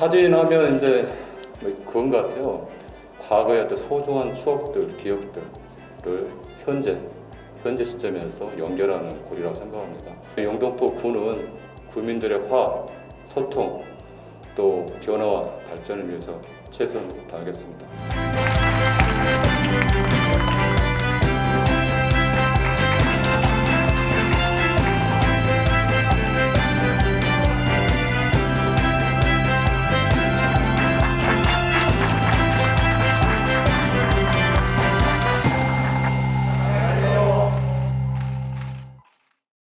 사진 하면 이제 그건 것 같아요. 과거의 어떤 소중한 추억들, 기억들을 현재 현재 시점에서 연결하는 고리라고 생각합니다. 영등포 구는 구민들의 화합, 소통, 또 변화와 발전을 위해서 최선을 다하겠습니다.